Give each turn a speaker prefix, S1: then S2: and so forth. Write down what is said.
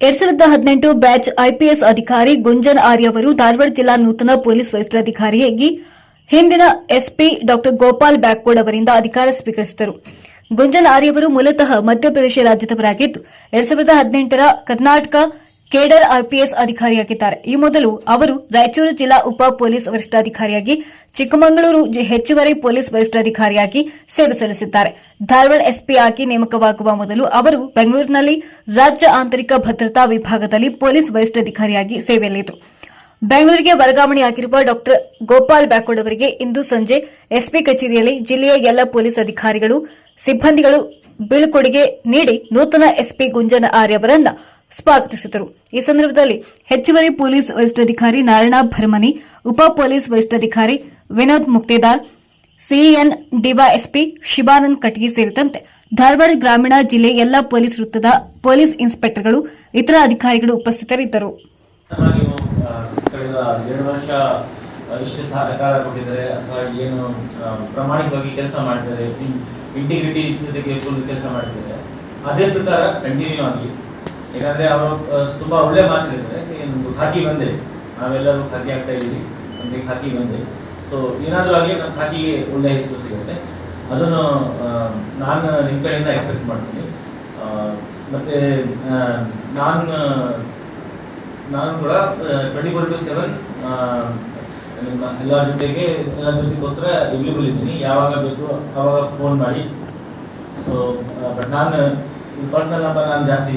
S1: ಎರಡ್ ಸಾವಿರದ ಹದಿನೆಂಟು ಬ್ಯಾಚ್ ಐಪಿಎಸ್ ಅಧಿಕಾರಿ ಗುಂಜನ್ ಆರ್ಯ ಅವರು ಧಾರವಾಡ ಜಿಲ್ಲಾ ನೂತನ ಪೊಲೀಸ್ ವರಿಷ್ಠಾಧಿಕಾರಿಯಾಗಿ ಹಿಂದಿನ ಎಸ್ಪಿ ಡಾ ಗೋಪಾಲ್ ಬ್ಯಾಕ್ಕೋಡ್ ಅವರಿಂದ ಅಧಿಕಾರ ಸ್ವೀಕರಿಸಿದರು. ಗುಂಜನ್ ಆರ್ಯ ಅವರು ಮೂಲತಃ ಮಧ್ಯಪ್ರದೇಶ ರಾಜ್ಯದವರಾಗಿದ್ದು, ಎರಡ್ ಸಾವಿರದ ಹದಿನೆಂಟರ ಕರ್ನಾಟಕ ಕೇಡರ್ ಐಪಿಎಸ್ ಅಧಿಕಾರಿಯಾಗಿದ್ದಾರೆ. ಈ ಮೊದಲು ಅವರು ರಾಯಚೂರು ಜಿಲ್ಲಾ ಉಪ ಪೊಲೀಸ್ ವರಿಷ್ಠಾಧಿಕಾರಿಯಾಗಿ, ಚಿಕ್ಕಮಗಳೂರು ಹೆಚ್ಚುವರಿ ಪೊಲೀಸ್ ವರಿಷ್ಠಾಧಿಕಾರಿಯಾಗಿ ಸೇವೆ ಸಲ್ಲಿಸಿದ್ದಾರೆ. ಧಾರವಾಡ ಎಸ್ಪಿ ಆಗಿ ನೇಮಕವಾಗುವ ಮೊದಲು ಅವರು ಬೆಂಗಳೂರಿನಲ್ಲಿ ರಾಜ್ಯ ಆಂತರಿಕ ಭದ್ರತಾ ವಿಭಾಗದಲ್ಲಿ ಪೊಲೀಸ್ ವರಿಷ್ಠಾಧಿಕಾರಿಯಾಗಿ ಸೇವೆಯಲ್ಲಿದ್ದರು. ಬೆಂಗಳೂರಿಗೆ ವರ್ಗಾವಣೆಯಾಗಿರುವ ಡಾಕ್ಟರ್ ಗೋಪಾಲ್ ಬ್ಯಾಕೋಡ್ ಅವರಿಗೆ ಇಂದು ಸಂಜೆ ಎಸ್ಪಿ ಕಚೇರಿಯಲ್ಲಿ ಜಿಲ್ಲೆಯ ಎಲ್ಲ ಪೊಲೀಸ್ ಅಧಿಕಾರಿಗಳು, ಸಿಬ್ಬಂದಿಗಳು ಬೀಳ್ಕೊಡುಗೆ ನೀಡಿ ನೂತನ ಎಸ್ಪಿ ಗುಂಜನ ಆರ್ಯ ಅವರನ್ನ ಸ್ವಾಗತಿಸಿದರು ಈ ಸಂದರ್ಭದಲ್ಲಿ ಹೆಚ್ಚುವರಿ ಪೊಲೀಸ್ ವರಿಷ್ಠಾಧಿಕಾರಿ ನಾರಾಯಣ ಭರ್ಮನಿ, ಉಪ ಪೊಲೀಸ್ ವರಿಷ್ಠಾಧಿಕಾರಿ ವಿನೋದ್ ಮುಕ್ತೇದಾರ್, ಸಿಎನ್ ಡಿವೈಎಸ್ಪಿ ಶಿವಾನಂದ್ ಕಟಗಿ ಸೇರಿದಂತೆ ಧಾರವಾಡ ಗ್ರಾಮೀಣ ಜಿಲ್ಲೆ ಎಲ್ಲ ಪೊಲೀಸ್ ವೃತ್ತದ ಪೊಲೀಸ್ ಇನ್ಸ್ಪೆಕ್ಟರ್ಗಳು, ಇತರ ಅಧಿಕಾರಿಗಳು ಉಪಸ್ಥಿತರಿದ್ದರು.
S2: ಇಂಟಿಗ್ರಿಟಿ ಜೊತೆಗೆ ಕೆಲಸ ಮಾಡ್ತಿದ್ದಾರೆ ಅದೇ ಪ್ರಕಾರ ಕಂಟಿನ್ಯೂ ಆಗಲಿ ಯಾಕಂದ್ರೆ ಅವರು ತುಂಬಾ ಒಳ್ಳೆ ಮಾತಾಡಿದ್ದಾರೆ ಏನು ಖಾಕಿ ಬಂದೆ. ನಾವೆಲ್ಲರೂ ಖಾಕಿ ಆಗ್ತಾ ಇದ್ದೀವಿ. ನಮಗೆ ಖಾಕಿ ಬಂದೆ. ಸೊ ಏನಾದರೂ ಆಗಲಿ ನಮ್ಮ ಖಾಕಿಗೆ ಒಳ್ಳೆ ಹೆಸರು ಸಿಗುತ್ತೆ. ಅದನ್ನು ನಾನು ನಿಮ್ಮ ಕಡೆಯಿಂದ ಎಕ್ಸ್ಪೆಕ್ಟ್ ಮಾಡ್ತೀನಿ. ಮತ್ತೆ ನಾನು ನಾನು ಕೂಡ ಟ್ವೆಂಟಿ ಫೋರ್ ಟು ಸೆವೆನ್ ನಿಮ್ಮ ಎಲ್ಲ ಜೊತೆಗೆ ಎಲ್ಲ ಜೊತೆಗೋಸ್ಕರ ಅವೈಲೇಬಲ್ ಇದ್ದೀನಿ. ಯಾವಾಗ ಬೇಕು ಅವಾಗ ಫೋನ್ ಮಾಡಿ. ಸೊ ಬಟ್ ನಾನು ಪರ್ಸನಲ್ ನಂಬರ್ ನಾನು ಜಾಸ್ತಿ